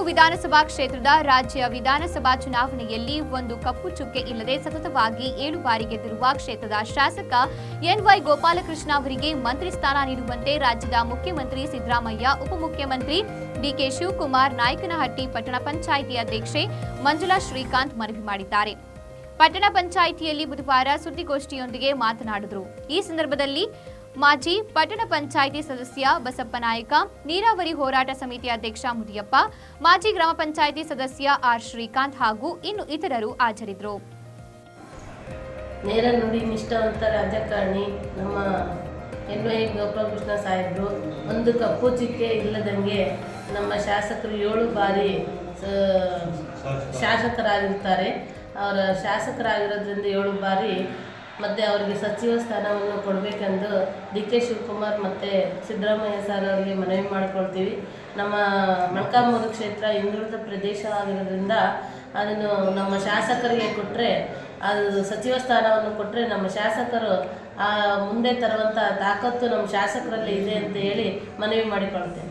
ಕ್ಷೇತ್ರದ ರಾಜ್ಯ ವಿಧಾನಸಭಾ ಚುನಾವಣೆಯಲ್ಲಿ ಒಂದು ಕಪ್ಪು ಚುಕ್ಕೆ ಇಲ್ಲದೆ ಸತತವಾಗಿ ಏಳು ಬಾರಿ ಗೆದ್ದಿರುವ ಕ್ಷೇತ್ರದ ಶಾಸಕ ಎನ್ವೈ ಗೋಪಾಲಕೃಷ್ಣ ಅವರಿಗೆ ಮಂತ್ರಿ ಸ್ಥಾನ ನೀಡುವಂತೆ ರಾಜ್ಯದ ಮುಖ್ಯಮಂತ್ರಿ ಸಿದ್ದರಾಮಯ್ಯ, ಉಪಮುಖ್ಯಮಂತ್ರಿ ಡಿಕೆ ಶಿವಕುಮಾರ್, ನಾಯಕನಹಟ್ಟಿ ಪಟ್ಟಣ ಪಂಚಾಯಿತಿ ಅಧ್ಯಕ್ಷೆ ಮಂಜುಳಾ ಶ್ರೀಕಾಂತ್ ಮನವಿ ಮಾಡಿದ್ದಾರೆ. ಪಟ್ಟಣ ಪಂಚಾಯಿತಿಯಲ್ಲಿ ಬುಧವಾರ ಸುದ್ದಿಗೋಷ್ಠಿಯೊಂದಿಗೆ ಮಾತನಾಡಿದರು. ಈ ಸಂದರ್ಭದಲ್ಲಿ ಮಾಜಿ ಪಟ್ಟಣ ಪಂಚಾಯಿತಿ ಸದಸ್ಯ ಬಸಪ್ಪ ನಾಯಕ, ನೀರಾವರಿ ಹೋರಾಟ ಸಮಿತಿ ಅಧ್ಯಕ್ಷ ಮುದಿಯಪ್ಪ, ಮಾಜಿ ಗ್ರಾಮ ಪಂಚಾಯಿತಿ ಸದಸ್ಯ ಆರ್ ಶ್ರೀಕಾಂತ್ ಹಾಗೂ ಇನ್ನು ಇತರರು ಹಾಜರಿದ್ದರು. ನೇರ ನುಡಿ ನಿಷ್ಠಾವಂತ ರಾಜಕಾರಣಿ ನಮ್ಮ ಎನ್ ವೈ ಗೋಪಾಲಕೃಷ್ಣ ಸಾಹೇಬರು, ಒಂದು ಕಪ್ಪು ಚಿಕ್ಕೆ ಇಲ್ಲದಂಗೆ ನಮ್ಮ ಶಾಸಕರು ಏಳು ಬಾರಿ ಶಾಸಕರಾಗಿರ್ತಾರೆ. ಅವರ ಶಾಸಕರಾಗಿರೋದ್ರಿಂದ ಏಳು ಬಾರಿ ಮತ್ತು ಅವರಿಗೆ ಸಚಿವ ಸ್ಥಾನವನ್ನು ಕೊಡಬೇಕೆಂದು ಡಿ ಕೆ ಶಿವಕುಮಾರ್ ಮತ್ತು ಸಿದ್ದರಾಮಯ್ಯ ಸರ್ ಅವರಿಗೆ ಮನವಿ ಮಾಡಿಕೊಳ್ತೀವಿ. ನಮ್ಮ ಮಣಕಾಮೂರು ಕ್ಷೇತ್ರ ಹಿಂದುಳಿದ ಪ್ರದೇಶ ಆಗಿರೋದ್ರಿಂದ ಅದನ್ನು ನಮ್ಮ ಶಾಸಕರಿಗೆ ಕೊಟ್ಟರೆ ಅದು ಸಚಿವ ಸ್ಥಾನವನ್ನು ಕೊಟ್ಟರೆ ನಮ್ಮ ಶಾಸಕರು ಆ ಮುಂದೆ ತರುವಂಥ ತಾಕತ್ತು ನಮ್ಮ ಶಾಸಕರಲ್ಲಿ ಇದೆ ಅಂತ ಹೇಳಿ ಮನವಿ ಮಾಡಿಕೊಳ್ತೇನೆ